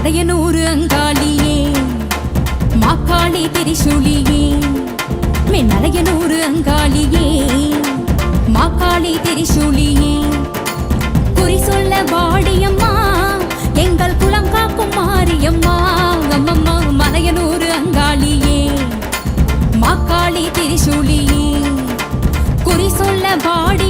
அடையனூறு அங்காளியே மாக்காளி திரிசூலியே மென்னலையனூர் அங்காளியே மாக்காளி திரிசூலியே. குறி சொல்ல வாடியம்மா எங்கள் குளம் காக்கும் மாரியம்மா அம்மம்மா மலையனூறு அங்காளியே மாக்காளி திரிசூலியே. குறி சொல்ல வாடி